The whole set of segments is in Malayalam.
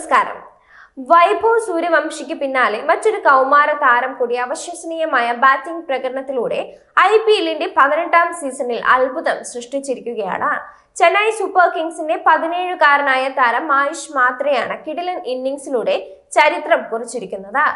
നമസ്കാരം. വൈഭവ് സൂര്യവംശിക്ക് പിന്നാലെ മറ്റൊരു കൗമാര താരം കൂടി അവിശ്വസനീയമായ ബാറ്റിംഗ് പ്രകടനത്തിലൂടെ ഐ പി എല്ലിന്റെ പതിനെട്ടാം സീസണിൽ അത്ഭുതം സൃഷ്ടിച്ചിരിക്കുകയാണ്. ചെന്നൈ സൂപ്പർ കിങ്സിന്റെ പതിനേഴുകാരനായ താരം ആയുഷ് മാത്രയാണ് കിടിലൻ ഇന്നിംഗ്സിലൂടെ ചരിത്രം കുറിച്ചിരിക്കുന്നത്.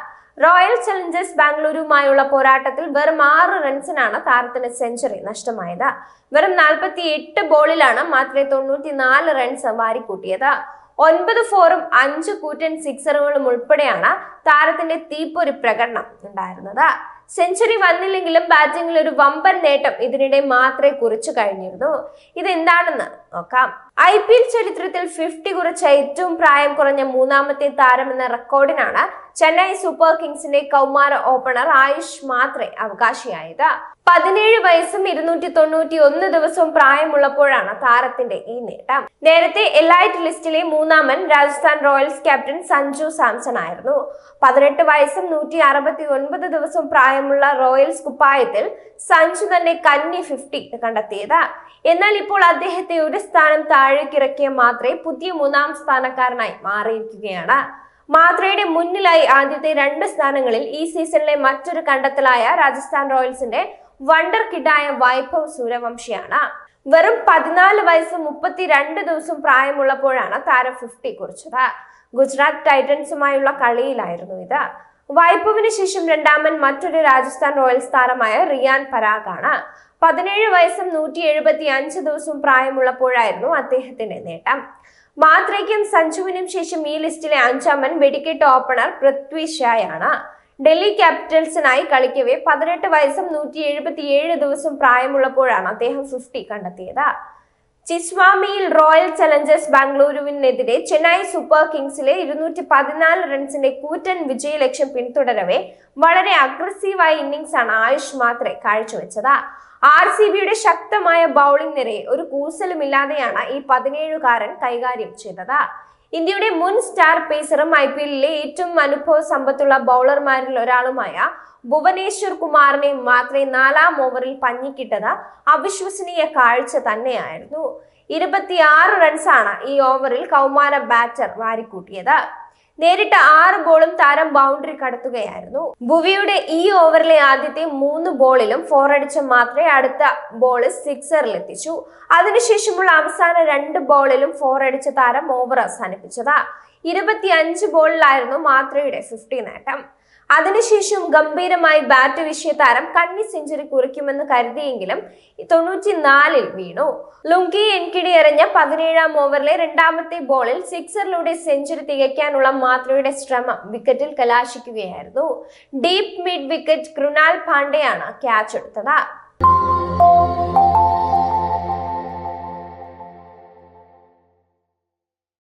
റോയൽ ചലഞ്ചേഴ്സ് ബാംഗ്ലൂരുമായുള്ള പോരാട്ടത്തിൽ വെറും ആറ് റൺസിനാണ് താരത്തിന് സെഞ്ചുറി നഷ്ടമായത്. വെറും നാൽപ്പത്തി എട്ട് ബോളിലാണ് മാത്രമേ തൊണ്ണൂറ്റിനാല് റൺസ് വാരിക്കൂട്ടിയത്. ഒൻപത് ഫോറും അഞ്ച് കൂറ്റൻ സിക്സറുകളും ഉൾപ്പെടെയാണ് താരത്തിന്റെ തീപ്പൊരു പ്രകടനം ഉണ്ടായിരുന്നത്. സെഞ്ചുറി വന്നില്ലെങ്കിലും ബാറ്റിംഗിൽ ഒരു വമ്പൻ നേട്ടം ഇതിനിടെ മാത്രമേ കുറിച്ചു കഴിഞ്ഞിരുന്നു. ഇതെന്താണെന്ന് നോക്കാം. ഐ പി എൽ ചരിത്രത്തിൽ ഫിഫ്റ്റി കുറിച്ച ഏറ്റവും പ്രായം കുറഞ്ഞ മൂന്നാമത്തെ താരം എന്ന റെക്കോർഡിനാണ് ചെന്നൈ സൂപ്പർ കിങ്സിന്റെ കൗമാര ഓപ്പണർ ആയുഷ് മാത്രേ അവകാശിയായത്. പതിനേഴ് വയസ്സും ഇരുന്നൂറ്റി തൊണ്ണൂറ്റി ഒന്ന് ദിവസവും പ്രായമുള്ളപ്പോഴാണ് താരത്തിന്റെ ഈ നേട്ടം. നേരത്തെ എലൈറ്റ് ലിസ്റ്റിലെ മൂന്നാമൻ രാജസ്ഥാൻ റോയൽസ് ക്യാപ്റ്റൻ സഞ്ജു സാംസൺ ആയിരുന്നു. പതിനെട്ട് വയസ്സും നൂറ്റി അറുപത്തി ഒൻപത് ദിവസവും പ്രായമുള്ള റോയൽസ് കുപ്പായത്തിൽ സഞ്ജു തന്നെ കന്നി ഫിഫ്റ്റി കണ്ടെത്തിയത്. എന്നാൽ ഇപ്പോൾ അദ്ദേഹത്തെ ഒരു സ്ഥാനം താഴേക്കിറക്കിയ മാത്രേ പുതിയ മൂന്നാം സ്ഥാനക്കാരനായി മാറിയിരിക്കുകയാണ്. മാത്രയുടെ മുന്നിലായി ആദ്യത്തെ രണ്ട് സ്ഥാനങ്ങളിൽ ഈ സീസണിലെ മറ്റൊരു കണ്ടെത്തലായ രാജസ്ഥാൻ റോയൽസിന്റെ വണ്ടർ കിഡായ വൈഭവ് സൂര്യവംശിയാണ്. വെറും പതിനാല് വയസ്സ് മുപ്പത്തിരണ്ട് ദിവസം പ്രായമുള്ളപ്പോഴാണ് താരം ഫിഫ്റ്റി കുറിച്ചത്. ഗുജറാത്ത് ടൈറ്റൻസുമായുള്ള കളിയിലായിരുന്നു ഇത്. വൈഭവിന് ശേഷം രണ്ടാമൻ മറ്റൊരു രാജസ്ഥാൻ റോയൽസ് താരമായ റിയാൻ പരാഗാണ്. പതിനേഴ് വയസ്സും നൂറ്റി എഴുപത്തി അഞ്ച് ദിവസവും പ്രായമുള്ളപ്പോഴായിരുന്നു അദ്ദേഹത്തിന്റെ നേട്ടം. മാത്രയ്ക്കും സഞ്ജുവിനും ശേഷം ഈ ലിസ്റ്റിലെ അഞ്ചാമൻ വെടിക്കെട്ട് ഓപ്പണർ പൃഥ്വി ഷായാണ്. ഡൽഹി ക്യാപിറ്റൽസിനായി കളിക്കവേ പതിനെട്ട് വയസ്സും നൂറ്റി എഴുപത്തി ഏഴ് ദിവസം പ്രായമുള്ളപ്പോഴാണ് അദ്ദേഹം ഫിഫ്റ്റി കണ്ടെത്തിയത്. ചിസ്വാമിയിൽ റോയൽ ചലഞ്ചേഴ്സ് ബാംഗ്ലൂരുവിനെതിരെ ചെന്നൈ സൂപ്പർ കിങ്സിലെ ഇരുന്നൂറ്റി പതിനാല് റൺസിന്റെ കൂറ്റൻ വിജയലക്ഷ്യം പിന്തുടരവേ വളരെ അഗ്രസീവായ ഇന്നിംഗ്സ് ആണ് ആയുഷ് മാത്രേ കാഴ്ചവെച്ചത്. ആർ സി ബിയുടെ ശക്തമായ ബൗളിംഗ് നിരയെ ഒരു കൂസലുമില്ലാതെയാണ് ഈ പതിനേഴുകാരൻ കൈകാര്യം ചെയ്തത്. ഇന്ത്യയുടെ മുൻ സ്റ്റാർ പേസറും ഐ പി എല്ലിലെ ഏറ്റവും അനുഭവ സമ്പത്തുള്ള ബൗളർമാരിൽ ഒരാളുമായ ഭുവനേശ്വർ കുമാറിനെ മാത്രമേ നാലാം ഓവറിൽ പഞ്ഞിക്കിട്ടത് അവിശ്വസനീയ കാഴ്ച തന്നെയായിരുന്നു. ഇരുപത്തിയാറ് റൺസാണ് ഈ ഓവറിൽ കൗമാര ബാറ്റർ വാരിക്കൂട്ടിയത്. നേരിട്ട് ആറ് ബോളും താരം ബൗണ്ടറി കടത്തുകയായിരുന്നു. ഭുവിയുടെ ഈ ഓവറിലെ ആദ്യത്തെ മൂന്ന് ബോളിലും ഫോർ അടിച്ച മാത്രമേ അടുത്ത ബോൾ സിക്സറിൽ എത്തിച്ചു. അതിനുശേഷമുള്ള അവസാന രണ്ട് ബോളിലും ഫോർ അടിച്ച താരം ഓവർ അവസാനിപ്പിച്ചത്. ഇരുപത്തി അഞ്ച് ബോളിലായിരുന്നു മാത്രയുടെ ഫിഫ്റ്റി നേട്ടം. അതിനുശേഷം ഗംഭീരമായി ബാറ്റ് വീശിയ താരം കന്നി സെഞ്ചുറി കുറിക്കുമെന്ന് കരുതിയെങ്കിലും തൊണ്ണൂറ്റിനാലിൽ വീണു. ലുങ്കി എൻകിടി എറിഞ്ഞ പതിനേഴാം ഓവറിലെ രണ്ടാമത്തെ ബോളിൽ സിക്സറിലൂടെ സെഞ്ചുറി തികയ്ക്കാനുള്ള മാത്രയുടെ ശ്രമം വിക്കറ്റിൽ കലാശിക്കുകയായിരുന്നു. ഡീപ് മിഡ് വിക്കറ്റ് കൃണാൽ പാണ്ഡെയാണ് ക്യാച്ച് എടുത്തത്.